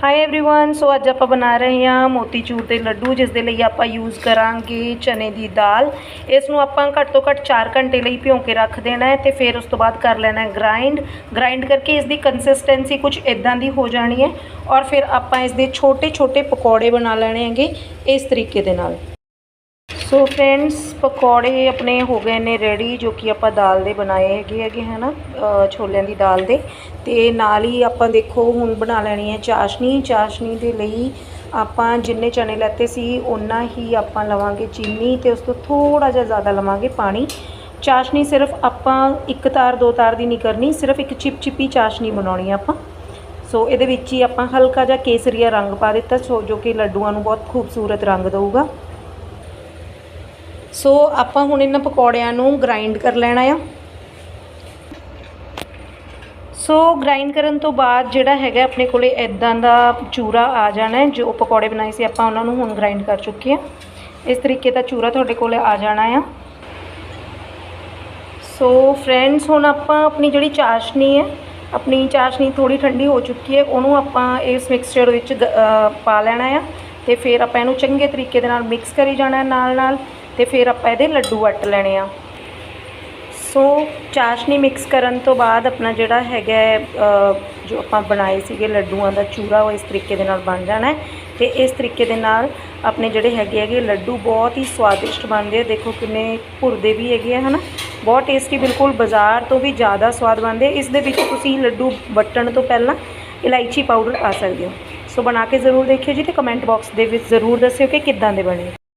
High everyone ਸੋ ਅੱਜ ਆਪਾਂ ਬਣਾ ਰਹੇ ਹਾਂ ਮੋਤੀਚੂਰ ਦੇ ਲੱਡੂ ਜਿਸ ਦੇ ਲਈ ਆਪਾਂ ਯੂਜ਼ ਕਰਾਂਗੇ ਚਨੇ ਦੀ ਦਾਲ ਇਸ ਨੂੰ ਆਪਾਂ ਘੱਟ ਤੋਂ ਘੱਟ 4 ਘੰਟੇ ਲਈ ਭਿਉਂ ਕੇ ਰੱਖ ਦੇਣਾ ਹੈ ਤੇ ਫਿਰ ਉਸ ਤੋਂ ਬਾਅਦ ਕਰ ਲੈਣਾ ਹੈ ਗ੍ਰਾਈਂਡ ਗ੍ਰਾਈਂਡ ਕਰਕੇ ਇਸ ਦੀ ਕੰਸਿਸਟੈਂਸੀ ਕੁਝ ਇਦਾਂ ਦੀ ਹੋ ਜਾਣੀ ਹੈ ਔਰ ਫਿਰ ਆਪਾਂ ਇਸ ਦੇ ਛੋਟੇ ਛੋਟੇ ਪਕੌੜੇ ਬਣਾ ਲੈਣੇ ਹੈਗੇ ਇਸ ਤਰੀਕੇ ਦੇ ਨਾਲ ਸੋ ਫਰੈਂਡਸ ਪਕੌੜੇ ਆਪਣੇ ਹੋ ਗਏ ਨੇ ਰੈਡੀ ਜੋ ਕਿ ਆਪਾਂ ਦਾਲ ਦੇ ਬਣਾਏ ਹੈਗੇ ਹੈਗੇ ਹੈ ਨਾ ਛੋਲਿਆਂ ਦੀ ਦਾਲ ਦੇ। ਤੇ ਨਾਲ ਹੀ ਆਪਾਂ ਦੇਖੋ, ਹੁਣ ਬਣਾ ਲੈਣੀ ਹੈ ਚਾਸ਼ਨੀ। ਚਾਸ਼ਨੀ ਦੇ ਲਈ ਆਪਾਂ ਜਿੰਨੇ ਚਨੇ ਲੈਤੇ ਸੀ ਉਨਾ ਹੀ ਆਪਾਂ ਲਵਾਂਗੇ ਚੀਨੀ ਤੇ ਉਸ ਤੋਂ ਥੋੜਾ ਜਿਹਾ ਜ਼ਿਆਦਾ ਲਵਾਂਗੇ ਪਾਣੀ। ਚਾਸ਼ਨੀ ਸਿਰਫ ਆਪਾਂ ਇੱਕ ਤਾਰ, ਦੋ ਤਾਰ ਦੀ ਨਹੀਂ ਕਰਨੀ, ਸਿਰਫ ਇੱਕ ਚਿਪਚਿਪੀ ਚਾਸ਼ਨੀ ਬਣਾਉਣੀ ਹੈ ਆਪਾਂ। ਸੋ ਇਹਦੇ ਵਿੱਚ ਹੀ ਆਪਾਂ ਹਲਕਾ ਜਿਹਾ ਕੇਸਰੀਆ ਰੰਗ ਪਾ ਦਿੱਤਾ, ਸੋ ਜੋ ਕਿ ਲੱਡੂਆਂ ਨੂੰ ਬਹੁਤ ਖੂਬਸੂਰਤ ਰੰਗ ਦੇਊਗਾ। ਸੋ ਆਪਾਂ ਹੁਣ ਇਹਨਾਂ ਪਕੌੜਿਆਂ ਨੂੰ ਗ੍ਰਾਈਂਡ ਕਰ ਲੈਣਾ ਆ। ਸੋ ਗ੍ਰਾਈਂਡ ਕਰਨ ਤੋਂ ਬਾਅਦ ਜਿਹੜਾ ਹੈਗਾ ਆਪਣੇ ਕੋਲੇ ਇਦਾਂ ਦਾ ਚੂਰਾ ਆ ਜਾਣਾ ਹੈ, ਜੋ ਪਕੌੜੇ ਬਣਾਏ ਸੀ ਆਪਾਂ ਉਹਨਾਂ ਨੂੰ ਹੁਣ ਗ੍ਰਾਈਂਡ ਕਰ ਚੁੱਕੇ ਆ ਇਸ ਤਰੀਕੇ ਦਾ ਚੂਰਾ ਤੁਹਾਡੇ ਕੋਲੇ ਆ ਜਾਣਾ ਆ। ਸੋ ਫਰੈਂਡਸ ਹੁਣ ਆਪਾਂ ਆਪਣੀ ਜਿਹੜੀ ਚਾਸ਼ਨੀ ਹੈ, ਆਪਣੀ ਚਾਸ਼ਨੀ ਥੋੜੀ ਠੰਡੀ ਹੋ ਚੁੱਕੀ ਹੈ, ਉਹਨੂੰ ਆਪਾਂ ਇਸ ਮਿਕਸਚਰ ਵਿੱਚ ਪਾ ਲੈਣਾ ਆ ਤੇ ਫਿਰ ਆਪਾਂ ਇਹਨੂੰ ਚੰਗੇ ਤਰੀਕੇ ਦੇ ਨਾਲ ਮਿਕਸ ਕਰੀ ਜਾਣਾ ਨਾਲ ਨਾਲ ਤੇ ਫਿਰ ਆਪਾਂ ਇਹਦੇ ਲੱਡੂ ਵੱਟ ਲੈਣੇ ਆ। ਸੋ ਚਾਸ਼ਨੀ ਮਿਕਸ ਕਰਨ ਤੋਂ ਬਾਅਦ ਆਪਣਾ ਜਿਹੜਾ ਹੈਗਾ ਜੋ ਆਪਾਂ ਬਣਾਏ ਸੀਗੇ ਲੱਡੂਆਂ ਦਾ ਚੂਰਾ, ਉਹ ਇਸ ਤਰੀਕੇ ਦੇ ਨਾਲ ਬਣ ਜਾਣਾ ਹੈ। ਤੇ ਇਸ ਤਰੀਕੇ ਦੇ ਨਾਲ ਆਪਣੇ ਜਿਹੜੇ ਹੈਗੇ ਹੈਗੇ ਲੱਡੂ ਬਹੁਤ ਹੀ ਸਵਾਦਿਸ਼ਟ ਬਣਦੇ ਆ। ਦੇਖੋ ਕਿੰਨੇ ਭੁਰਦੇ ਵੀ ਹੈਗੇ ਆ, ਹਨਾ? ਬਹੁਤ ਟੇਸਟੀ ਬਿਲਕੁਲ ਬਾਜ਼ਾਰ ਤੋਂ ਵੀ ਜ਼ਿਆਦਾ ਸਵਾਦ ਬਣਦੇ ਇਸ ਦੇ ਵਿੱਚ ਤੁਸੀਂ ਲੱਡੂ ਵੱਟਣ ਤੋਂ ਪਹਿਲਾਂ ਇਲਾਇਚੀ ਪਾਊਡਰ ਪਾ ਸਕਦੇ ਹੋ। ਸੋ ਬਣਾ ਕੇ ਜ਼ਰੂਰ ਦੇਖਿਓ ਜੀ ਤੇ ਕਮੈਂਟ ਬਾਕਸ ਦੇ ਵਿੱਚ ਜ਼ਰੂਰ ਦੱਸਿਓ ਕਿ ਕਿੱਦਾਂ ਦੇ ਬਣੇ।